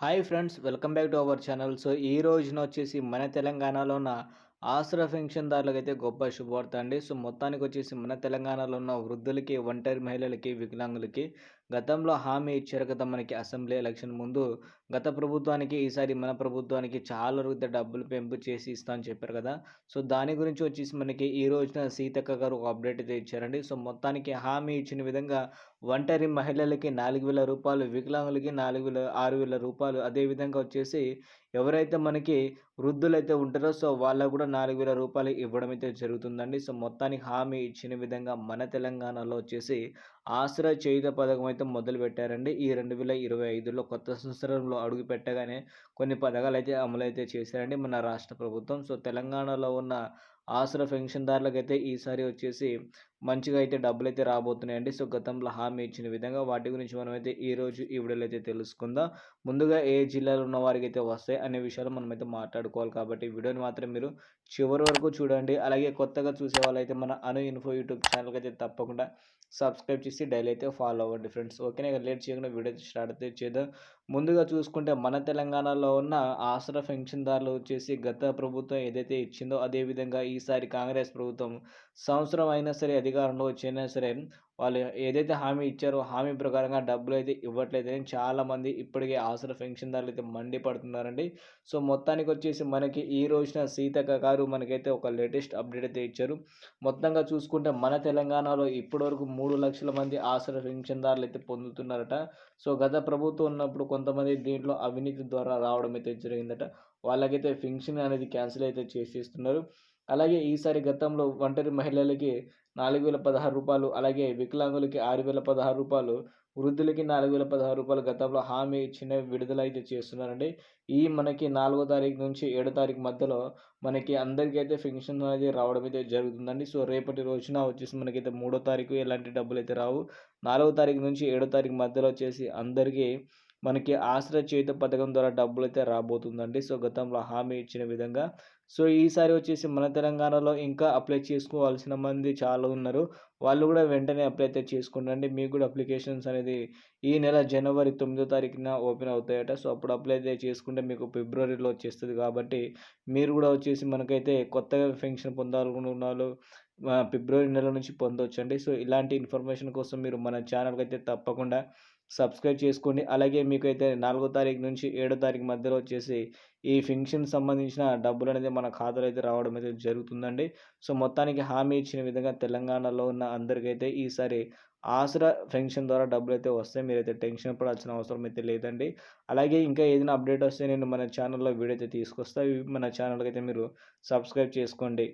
Hi friends welcome back to our channel. So ఈ రోజున వచ్చేసి మన తెలంగాణలో ఉన్న ఆసరా పెన్షన్దారులకైతే గొప్ప శుభవార్త అండి. సో మొత్తానికి వచ్చేసి మన తెలంగాణలో ఉన్న వృద్ధులకి ఒంటరి మహిళలకి వికలాంగులకి గతంలో హామీ ఇచ్చారు కదా మనకి అసెంబ్లీ ఎలక్షన్ ముందు. గత ప్రభుత్వానికి ఈసారి మన ప్రభుత్వానికి చాలా వరకు డబ్బులు పెంపు చేసి ఇస్తా అని చెప్పారు కదా. సో దాని గురించి వచ్చేసి మనకి ఈ రోజున సీతక్క గారు ఒక అప్డేట్ అయితే ఇచ్చారండి. సో మొత్తానికి హామీ ఇచ్చిన విధంగా ఒంటరి మహిళలకి నాలుగు వేల రూపాయలు వికలాంగులకి నాలుగు వేల ఆరు వేల రూపాయలు అదేవిధంగా వచ్చేసి ఎవరైతే మనకి వృద్ధులైతే ఉంటారో సో వాళ్ళకు కూడా నాలుగు వేల రూపాయలు ఇవ్వడం అయితే జరుగుతుందండి. సో మొత్తానికి హామీ ఇచ్చిన విధంగా మన తెలంగాణలో వచ్చేసి ఆసరా చేయుత పథకం అయితే మొదలు పెట్టారండి. ఈ రెండు వేల ఇరవై ఐదులో కొత్త సంవత్సరంలో అడుగు పెట్టగానే కొన్ని పథకాలు అయితే అమలు అయితే చేశారండి మన రాష్ట్ర ప్రభుత్వం. సో తెలంగాణలో ఉన్న ఆసరా అయితే ఈసారి వచ్చేసి మంచిగా అయితే డబ్బులు అయితే రాబోతున్నాయండి. సో గతంలో హామీ ఇచ్చిన విధంగా వాటి గురించి మనమైతే ఈరోజు ఈ వీడియోలో అయితే తెలుసుకుందాం. ముందుగా ఏ జిల్లాలో ఉన్న వారికి అయితే వస్తాయి అనే విషయాలు మనమైతే మాట్లాడుకోవాలి కాబట్టి వీడియోని మాత్రం మీరు చివరి వరకు చూడండి. అలాగే కొత్తగా చూసే వాళ్ళైతే మన అను ఇన్ఫో యూట్యూబ్ ఛానల్కి అయితే తప్పకుండా సబ్స్క్రైబ్ చేసి డైలీ అయితే ఫాలో అవ్వండి ఫ్రెండ్స్. ఓకే లేట్ చేయకుండా వీడియో స్టార్ట్ అయితే చేద్దాం. ముందుగా చూసుకుంటే మన తెలంగాణలో ఉన్న ఆసరా పెన్షన్దారులు వచ్చేసి గత ప్రభుత్వం ఏదైతే ఇచ్చిందో అదేవిధంగా ఈసారి కాంగ్రెస్ ప్రభుత్వం సంవత్సరం అయినా సరే అధికారంలో వచ్చినా సరే వాళ్ళు ఏదైతే హామీ ఇచ్చారో హామీ ప్రకారంగా డబ్బులు అయితే ఇవ్వట్లేదని చాలామంది ఇప్పటికే ఆసరా పెన్షన్దారులు అయితే మండిపడుతున్నారండి సో మొత్తానికి వచ్చేసి మనకి ఈ రోజున సీతక్క గారు మనకైతే ఒక లేటెస్ట్ అప్డేట్ అయితే ఇచ్చారు. మొత్తంగా చూసుకుంటే మన తెలంగాణలో ఇప్పటివరకు మూడు లక్షల మంది ఆసరా పెన్షన్దారులు అయితే పొందుతున్నారట. సో గత ప్రభుత్వం ఉన్నప్పుడు కొంతమంది దీంట్లో అవినీతి ద్వారా రావడం అయితే జరిగిందట. వాళ్ళకైతే పెన్షన్ అనేది క్యాన్సిల్ అయితే చేసేస్తున్నారు. అలాగే ఈసారి గతంలో ఒంటరి మహిళలకి నాలుగు వేల పదహారు రూపాయలు అలాగే వికలాంగులకి ఆరు వేల పదహారు రూపాయలు వృద్ధులకి నాలుగు వేల పదహారు రూపాయలు గతంలో హామీ ఇచ్చిన విడుదల అయితే చేస్తున్నారండి. ఈ మనకి నాలుగో తారీఖు నుంచి ఏడో తారీఖు మధ్యలో మనకి అందరికీ అయితే పెన్షన్ అనేది రావడం అయితే జరుగుతుందండి. సో రేపటి రోజున వచ్చేసి మనకైతే మూడో తారీఖు ఎలాంటి డబ్బులు అయితే రావు. నాలుగో తారీఖు నుంచి ఏడో తారీఖు మధ్యలో వచ్చేసి అందరికీ మనకి ఆశ్రయ చేత పథకం ద్వారా డబ్బులు అయితే రాబోతుందండి. సో గతంలో హామీ ఇచ్చిన విధంగా. సో ఈసారి వచ్చేసి మన తెలంగాణలో ఇంకా అప్లై చేసుకోవాల్సిన మంది చాలా ఉన్నారు. వాళ్ళు కూడా వెంటనే అప్లై అయితే చేసుకుండండి. మీకు కూడా అప్లికేషన్స్ అనేది ఈ నెల జనవరి తొమ్మిదో తారీఖున ఓపెన్ అవుతాయట. సో అప్పుడు అప్లై అయితే చేసుకుంటే మీకు ఫిబ్రవరిలో వచ్చేస్తుంది కాబట్టి మీరు కూడా వచ్చేసి మనకైతే కొత్తగా పెన్షన్ పొందాలనుకున్న వాళ్ళు ఫిబ్రవరి నెల నుంచి పొందవచ్చండి సో ఇలాంటి ఇన్ఫర్మేషన్ కోసం మీరు మన ఛానల్కి అయితే తప్పకుండా సబ్స్క్రైబ్ చేసుకోండి. అలాగే మీకైతే నాలుగో తారీఖు నుంచి ఏడో తారీఖు మధ్యలో వచ్చేసి ఈ ఫంక్షన్ సంబంధించిన డబ్బులు అనేది మన ఖాతాలో అయితే రావడం అయితే జరుగుతుందండి. సో మొత్తానికి హామీ ఇచ్చిన విధంగా తెలంగాణలో ఉన్న అందరికైతే ఈసారి ఆసరా ఫెన్షన్ ద్వారా డబ్బులు అయితే వస్తాయి. మీరైతే టెన్షన్ పడాల్సిన అవసరం అయితే లేదండి. అలాగే ఇంకా ఏదైనా అప్డేట్ వస్తే నేను మన ఛానల్లో వీడియో అయితే తీసుకొస్తా. మన ఛానల్కి అయితే మీరు సబ్స్క్రైబ్ చేసుకోండి.